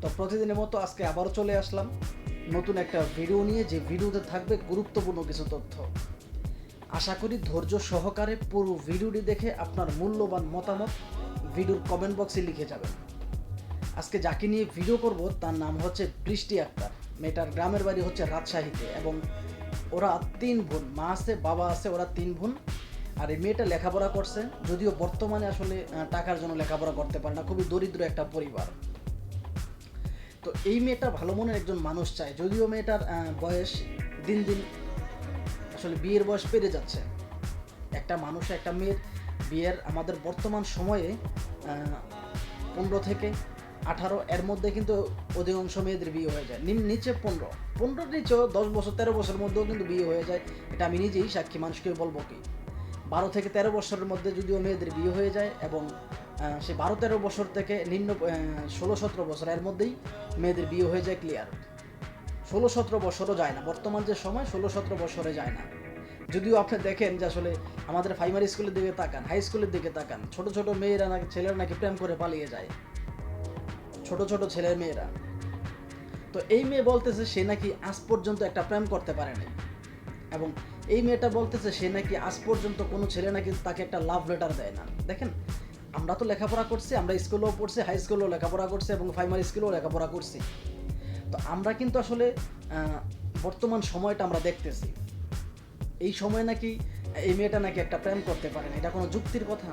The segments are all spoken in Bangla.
তো প্রতিদিনের মতো আজকে আবারও চলে আসলাম। নতুন একটা ভিডিও নিয়ে, যে ভিডিওতে থাকবে গুরুত্বপূর্ণ কিছু তথ্য। আশা করি ধৈর্য সহকারে পুরো ভিডিওটি দেখে আপনার মূল্যবান মতামত ভিডিওর কমেন্ট বক্সে লিখে যাবেন। আজকে যাকে নিয়ে ভিডিও করব, তার নাম হচ্ছে বৃষ্টি আক্তার। মেয়েটার গ্রামের বাড়ি হচ্ছে রাজশাহীতে এবং ওরা তিন বোন, মা আছে, বাবা আছে, ওরা তিন বোন। আর এই মেয়েটা লেখাপড়া করছে, যদিও বর্তমানে আসলে টাকার জন্য লেখাপড়া করতে পারে না, খুবই দরিদ্র একটা পরিবার। তো এই মেয়েটা ভালো মনের একজন মানুষ চায়। যদিও মেয়েটার বয়স দিন দিন আসলে বিয়ের বয়স পেরে যাচ্ছে। একটা মানুষ, একটা মেয়ের বিয়ের আমাদের বর্তমান সময়ে পনেরো থেকে আঠারো, এর মধ্যে কিন্তু অধিকাংশ মেয়েদের বিয়ে হয়ে যায়। নিম- নিচে পনেরো। পনেরো নিচেও দশ বছর, তেরো বছরের মধ্যেও কিন্তু বিয়ে হয়ে যায়। এটা আমি নিজেই সাক্ষী মানুষকে বলব কি, বারো থেকে তেরো বছরের মধ্যে যদিও মেয়েদের বিয়ে হয়ে যায় এবং সে বারো তেরো বছর থেকে নিম্ন ষোলো সতেরো বছর, এর মধ্যেই মেয়েদের বিয়ে হয়ে যায় ক্লিয়ার ষোলো সতেরো বছরও যায় না। বর্তমান যে সময় ষোলো সতেরো বছরে যায় না। যদিও আপনি দেখেন যে আসলে আমাদের প্রাইমারি স্কুলের দিকে তাকান হাই স্কুলের দিকে তাকান, ছোট ছোট মেয়েরা নাকি, ছেলেরা নাকি প্রেম করে পালিয়ে যায়। ছোট ছোট ছেলের মেয়েরা। তো এই মেয়ে বলতেছে সে নাকি আজ পর্যন্ত একটা প্রেম করতে পারে নাই। এবং এই মেয়েটা বলতেছে সে নাকি আজ পর্যন্ত কোনো ছেলে নাকি তাকে একটা লাভ লেটার দেয় না। দেখেন আমরা তো লেখাপড়া করছি, আমরা স্কুলেও পড়ছি হাই স্কুলেও লেখাপড়া করছি এবং প্রাইমারি স্কুলেও লেখাপড়া করছি। তো আমরা কিন্তু আসলে বর্তমান সময়টা আমরা দেখতেছি। এই সময় নাকি এই মেয়েটা নাকি একটা প্রেম করতে পারে না, এটা কোনো যুক্তির কথা?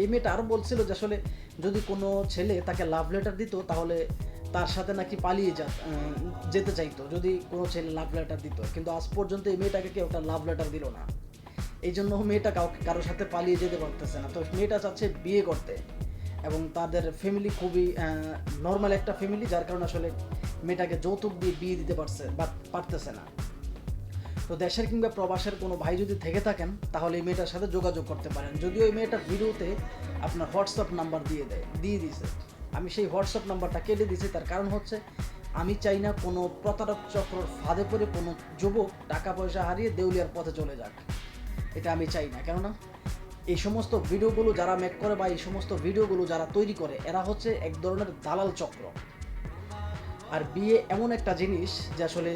এই মেয়েটা আরও বলছিল যে আসলে যদি কোনো ছেলে তাকে লাভ লেটার দিত, তাহলে তার সাথে নাকি পালিয়ে যা যেতে চাইতো, যদি কোনো ছেলে লাভ লেটার দিত। কিন্তু আজ পর্যন্ত এই মেয়েটাকে কেউ একটা লাভ লেটার দিল না। এই জন্য মেয়েটা কাউকে কারোর সাথে পালিয়ে যেতে পারতেছে না। তো মেয়েটা চাচ্ছে বিয়ে করতে এবং তাদের ফ্যামিলি খুবই নর্মাল একটা ফ্যামিলি যার কারণে আসলে মেয়েটাকে যৌতুক দিয়ে বিয়ে দিতে পারছে, বা পারতেছে না। তো দেশের কিংবা প্রবাসের কোনো ভাই যদি থেকে থাকেন, তাহলে এই মেয়েটার সাথে যোগাযোগ করতে পারেন। যদিও এই মেয়েটার ভিডিওতে আপনার হোয়াটসঅ্যাপ নাম্বার দিয়ে দেয়, দিয়ে দিয়েছে। আমি সেই হোয়াটসঅ্যাপ নাম্বারটা কেটে দিয়েছি, তার কারণ হচ্ছে আমি চাই না কোনো প্রতারক চক্রর ফাঁদে পড়ে কোনো যুবক টাকা পয়সা হারিয়ে দেউলিয়ার পথে চলে যাক। এটা আমি চাই না। কেননা এই সমস্ত ভিডিওগুলো যারা মেক করে বা এই সমস্ত ভিডিওগুলো যারা তৈরি করে, এরা হচ্ছে এক ধরনের দালাল চক্র। আর বিয়ে এমন একটা জিনিস যে আসলে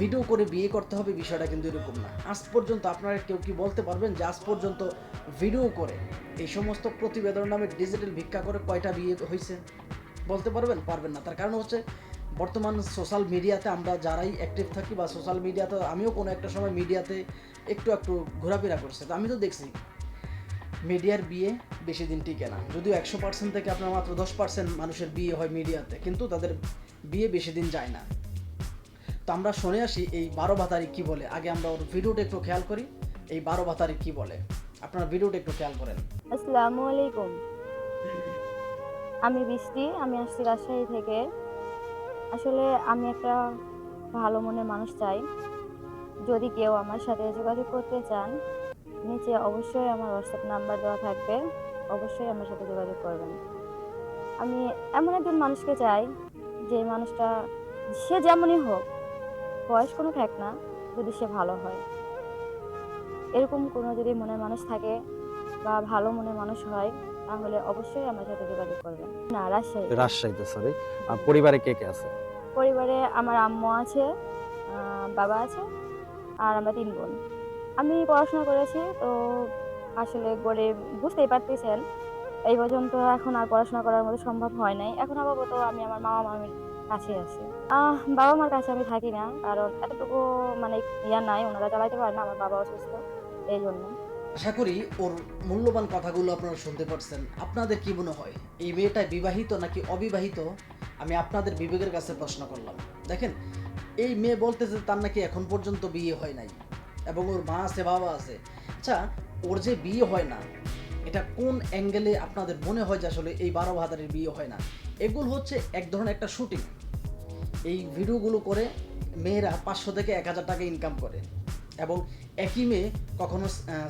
ভিডিও করে বিয়ে করতে হবে বিষয়টা কিন্তু এরকম না। আজ পর্যন্ত আপনারা কেউ কি বলতে পারবেন যে আজ পর্যন্ত ভিডিও করে এই সমস্ত প্রতিবেদন নামে ডিজিটাল ভিক্ষা করে কয়টা বিয়ে হয়েছে বলতে পারবেন? পারবেন না। তার কারণ হচ্ছে বর্তমান সোশ্যাল মিডিয়াতে আমরা যারাই অ্যাক্টিভ থাকি বা সোশ্যাল মিডিয়াতে আমিও কোনো একটা সময় মিডিয়াতে একটু একটু ঘোরাফেরা করছে। আমি তো দেখছি মিডিয়ার বিয়ে বেশি দিন টিকে না। যদিও একশো পার্সেন্ট থেকে আপনার মাত্র দশ পার্সেন্ট মানুষের বিয়ে হয় মিডিয়াতে কিন্তু তাদের বিয়ে বেশি দিন যায় না। তো আমরা শুনে আসি এই বারো ভাতারি কি বলে? আগে আমরা ওর ভিডিওটা একটু খেয়াল করি, এই বারো ভাতারি কি বলে? আপনার ভিডিওটা একটু খেয়াল করেন। আসসালামু আলাইকুম। আমি বৃষ্টি, আমি আসছি রাজশাহী থেকে। আসলে আমি একটা ভালো মনের মানুষ চাই। যদি কেউ আমার সাথে যোগাযোগ করতে চান, নিচে অবশ্যই আমার হোয়াটসঅ্যাপ নাম্বার দেওয়া থাকবে। অবশ্যই আমার সাথে যোগাযোগ করবেন। আমি এমন একজন মানুষকে চাই, যে মানুষটা সে যেমনই হোক, বয়স কোনো ঠেক না, যদি সে ভালো হয়। এরকম কোনো যদি মনের মানুষ থাকে বা ভালো মনের মানুষ হয় তাহলে অবশ্যই আমার সাথে যোগাযোগ করবেন। না রাজশাহী। রাজশাহীতে সরি পরিবারে কে কে আছে? পরিবারে আমার আম্মু আছে বাবা আছে আর আমরা তিন বোন। আমি পড়াশোনা করেছি তো আসলে গরিব বুঝতেই পারতেছেন এই পর্যন্ত এখন আর পড়াশোনা করার মতো সম্ভব হয় নাই। এখন আপাতত আমি আমার মামা মামির কাছে আছি। বাবা মার কাছে আমি থাকি না কারণ এতটুকু মানে ইয়া নাই ওনারা চালাইতে পারে না আমার বাবা অসুস্থ এই জন্য। আশা করি ওর মূল্যবান কথাগুলো আপনারা শুনতে পারছেন। আপনাদের কি মনে হয়, এই মেয়েটা বিবাহিত নাকি অবিবাহিত? আমি আপনাদের বিবেকের কাছে প্রশ্ন করলাম। দেখেন, এই মেয়ে বলতেছে তার নাকি এখন পর্যন্ত বিয়ে হয় নাই এবং ওর মা আছে, বাবা আছে। আচ্ছা ওর যে বিয়ে হয় না, এটা কোন অ্যাঙ্গেলে আপনাদের মনে হয় যে আসলে এই বারো হাজারের বিয়ে হয় না? এগুলো হচ্ছে এক ধরনের একটা শুটিং। এই ভিডিওগুলো করে মেয়েরা পাঁচশো থেকে এক হাজার টাকা ইনকাম করে। এবং একই মেয়ে কখনো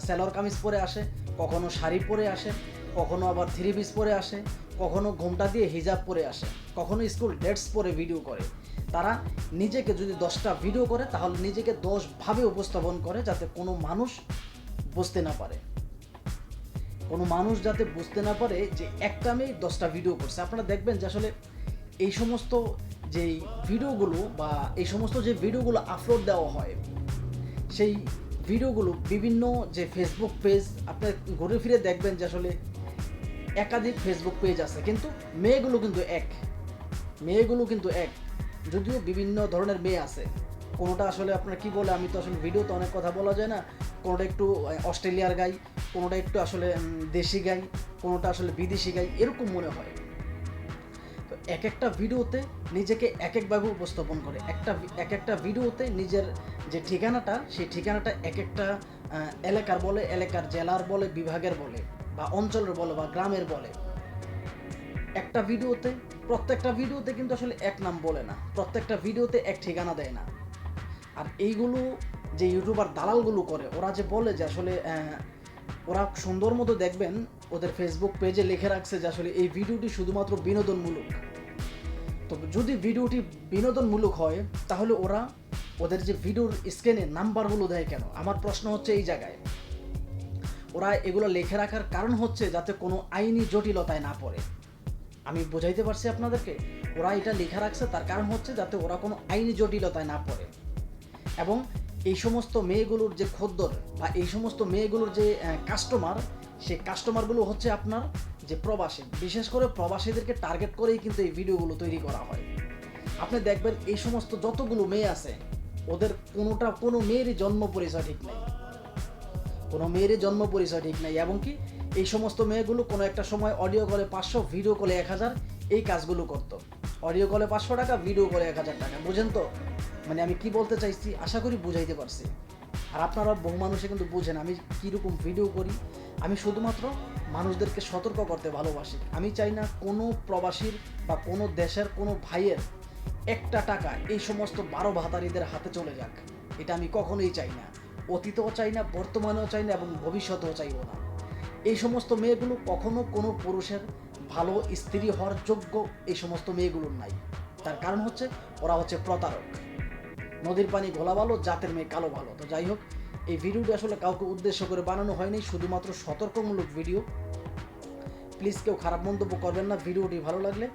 স্যালোয়ার কামিজ পরে আসে, কখনো শাড়ি পরে আসে, কখনো আবার থ্রি পিস পরে আসে, কখনো ঘোমটা দিয়ে হিজাব পরে আসে, কখনো স্কুল ডেটস পরে ভিডিও করে। তারা নিজেকে যদি দশটা ভিডিও করে, তাহলে নিজেকে দশভাবে উপস্থাপন করে যাতে কোনো মানুষ বুঝতে না পারে। কোনো মানুষ যাতে বুঝতে না পারে যে একটা মেয়ে দশটা ভিডিও করছে। আপনারা দেখবেন যে আসলে এই সমস্ত যেই ভিডিওগুলো বা এই সমস্ত যে ভিডিওগুলো আপলোড দেওয়া হয় সেই ভিডিওগুলো বিভিন্ন যে ফেসবুক পেজ আপনি ঘুরে ফিরে দেখবেন যে আসলে একাধিক ফেসবুক পেজ আছে। কিন্তু মেয়েগুলো কিন্তু এক। মেয়েগুলো কিন্তু এক। যদিও বিভিন্ন ধরনের মেয়ে আছে। কোনোটা আসলে আপনার কি বলে, আমি তো আসলে ভিডিওতে অনেক কথা বলা যায় না। কোনোটা একটু অস্ট্রেলিয়ার গাই, কোনোটা একটু আসলে দেশি গাই, কোনোটা আসলে বিদেশি গাই, এরকম মনে হয়। এক একটা ভিডিওতে নিজেকে এক একভাবে উপস্থাপন করে। একটা এক একটা ভিডিওতে নিজের যে ঠিকানাটা, সেই ঠিকানাটা এক একটা এলাকার বলে, এলাকার জেলার বলে, বিভাগের বলে, বা অঞ্চলের বলে, বা গ্রামের বলে। একটা ভিডিওতে, প্রত্যেকটা ভিডিওতে কিন্তু আসলে এক নাম বলে না। প্রত্যেকটা ভিডিওতে এক ঠিকানা দেয় না। আর এইগুলো যে ইউটিউবার দালালগুলো করে, ওরা যে বলে যে আসলে ওরা সুন্দর মতো দেখবেন, ওদের ফেসবুক পেজে লিখে রাখছে যে আসলে এই ভিডিওটি শুধুমাত্র বিনোদনমূলক। তো যদি ভিডিওটি বিনোদনমূলক হয়, তাহলে ওরা ওদের যে ভিডিওর স্ক্রিনে নাম্বারগুলো দেয় কেন? আমার প্রশ্ন হচ্ছে এই জায়গায়। ওরা এগুলো লিখে রাখার কারণ হচ্ছে যাতে কোনো আইনি জটিলতায় না পড়ে। আমি বোঝাইতে পারছি আপনাদেরকে, ওরা এটা লেখা রাখছে, তার কারণ হচ্ছে যাতে ওরা কোনো আইনি জটিলতায় না পড়ে। এবং এই সমস্ত মেয়েগুলোর যে খদ্দর বা এই সমস্ত মেয়েগুলোর যে কাস্টমার সেই কাস্টমারগুলো হচ্ছে আপনার যে প্রবাসী, বিশেষ করে প্রবাসীদেরকে টার্গেট করেই কিন্তু এই ভিডিওগুলো তৈরি করা হয়। আপনি দেখবেন এই সমস্ত যতগুলো মেয়ে আছে, ওদের কোনোটা, কোনো মেয়েরই জন্ম পরিচয় ঠিক নেই। কোনো মেয়েরই জন্ম পরিচয় ঠিক নেই, এবং কি এই সমস্ত মেয়েগুলো কোনো একটা সময় অডিও কলে পাঁচশো ভিডিও কলে এক হাজার, এই কাজগুলো করতো। অডিও কলে পাঁচশো টাকা ভিডিও কলে এক হাজার টাকা, বুঝেন তো? মানে আমি কি বলতে চাইছি, আশা করি বুঝাইতে পারছি। আর আপনারা বহু মানুষে কিন্তু বুঝেন আমি কীরকম ভিডিও করি আমি শুধুমাত্র মানুষদেরকে সতর্ক করতে ভালোবাসি। আমি চাই না কোনো প্রবাসীর বা কোনো দেশের কোনো ভাইয়ের একটা টাকা এই সমস্ত বারো ভাতারিদের হাতে চলে যাক। এটা আমি কখনোই চাই না। অতীতেও চাই না, বর্তমানেও চাই না এবং ভবিষ্যতেও চাইব না। এই সমস্ত মেয়েগুলো কখনো কোনো পুরুষের ভালো স্ত্রী হওয়ার যোগ্য এই সমস্ত মেয়েগুলোর নাই। তার কারণ হচ্ছে ওরা হচ্ছে প্রতারক। নদীর পানি ঘোলা ভালো, জাতের মেয়ে কালো ভালো। তো যাই হোক এই ভিডিওটি আসলে কাউকে উদ্দেশ্য করে বানানো হয়নি, শুধুমাত্র সতর্কমূলক ভিডিও। প্লিজ কেউ খারাপ মন্তব্য করবেন না, ভিডিওটি ভালো লাগলে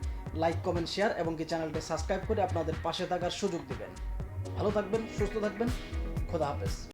লাইক, কমেন্ট, শেয়ার এবং কি চ্যানেলটি সাবস্ক্রাইব করে আপনাদের পাশে থাকার সুযোগ দেবেন। ভালো থাকবেন, সুস্থ থাকবেন, খোদা হাফেজ।